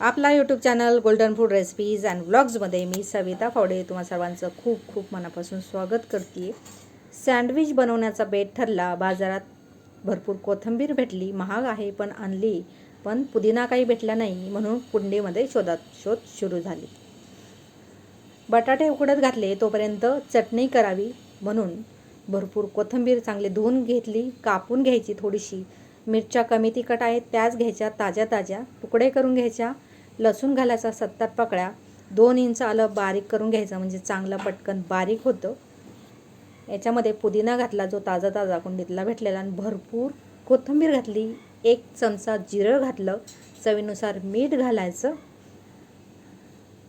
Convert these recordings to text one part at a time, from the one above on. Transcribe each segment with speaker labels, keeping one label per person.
Speaker 1: आपला YouTube channel golden food recipes and ब्लॉग्समध्ये मी सविता फावडे तुम्हा सर्वांचं खूप खूप मनापासून स्वागत करते. सँडविच बनवण्याचा बेट ठरला बाजारात भरपूर कोथिंबीर भेटली महाग आहे पण आणली पण पुदिना काही भेटला नाही म्हणून कुंडीमध्ये शोधात शोध सुरू झाली. बटाटे उकडत घातले तोपर्यंत चटणी करावी म्हणून भरपूर कोथिंबीर चांगली धुवून घेतली कापून घ्यायची थोडीशी. मिरच्या कमी तिखट आहेत त्याच घ्यायच्या ताज्या ताज्या. तुकडे करून घ्यायच्या लसूण घालायचा सत्तर पकड्या. दोन इंच आलं बारीक करून घ्यायचं म्हणजे चांगलं पटकन बारीक होतं. याच्यामध्ये पुदिना घातला जो ताजा ताजा कुंडीतला भेटलेला आणि भरपूर कोथिंबीर घातली. एक चमचा जिरं घातलं चवीनुसार मीठ घालायचं.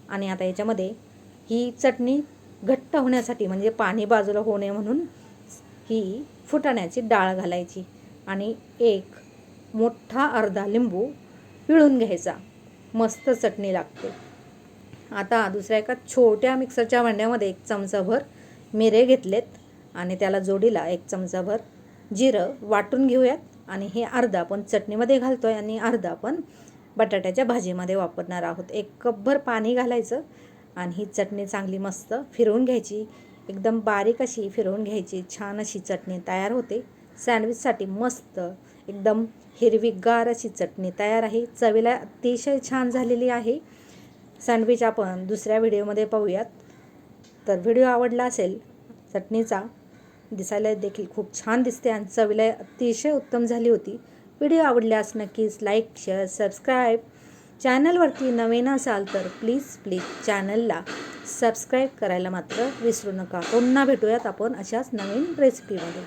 Speaker 1: आणि आता याच्यामध्ये ही चटणी घट्ट होण्यासाठी म्हणजे पाणी बाजूला होऊ नये म्हणून ही फुटाण्याची डाळ घालायची. आणि एक मोठा अर्धा लिंबू पिळून घ्यायचा. मस्त चटणी लागते. आता दुसऱ्या एका छोट्या मिक्सरच्या भांड्यामध्ये एक चमचाभर मिरे घेतलेत आणि त्याला जोडीला एक चमचाभर जिरं वाटून घेऊयात. आणि हे अर्धा आपण चटणीमध्ये घालतो आहे आणि अर्धा आपण बटाट्याच्या भाजीमध्ये वापरणार आहोत. एक कपभर पाणी घालायचं आणि ही चटणी चांगली मस्त फिरवून घ्यायची. एकदम बारीक अशी फिरवून घ्यायची. छान अशी चटणी तयार होते. सँडविचसाठी मस्त एकदम हिरवीगार अशी चटणी तयार आहे. चवीला अतिशय छान झालेली आहे. सँडविच आपण दुसऱ्या व्हिडिओमध्ये पाहूयात. तर व्हिडिओ आवडला असेल चटणीचा दिसायला देखील खूप छान दिसते आणि चवीला अतिशय उत्तम झाली होती. व्हिडिओ आवडल्यास नक्कीच लाईक शेअर सबस्क्राईब चॅनलवरती नवीन असाल तर प्लीज प्लीज चॅनलला सबस्क्राईब करायला मात्र विसरू नका. पुन्हा भेटूयात आपण अशाच नवीन रेसिपीमध्ये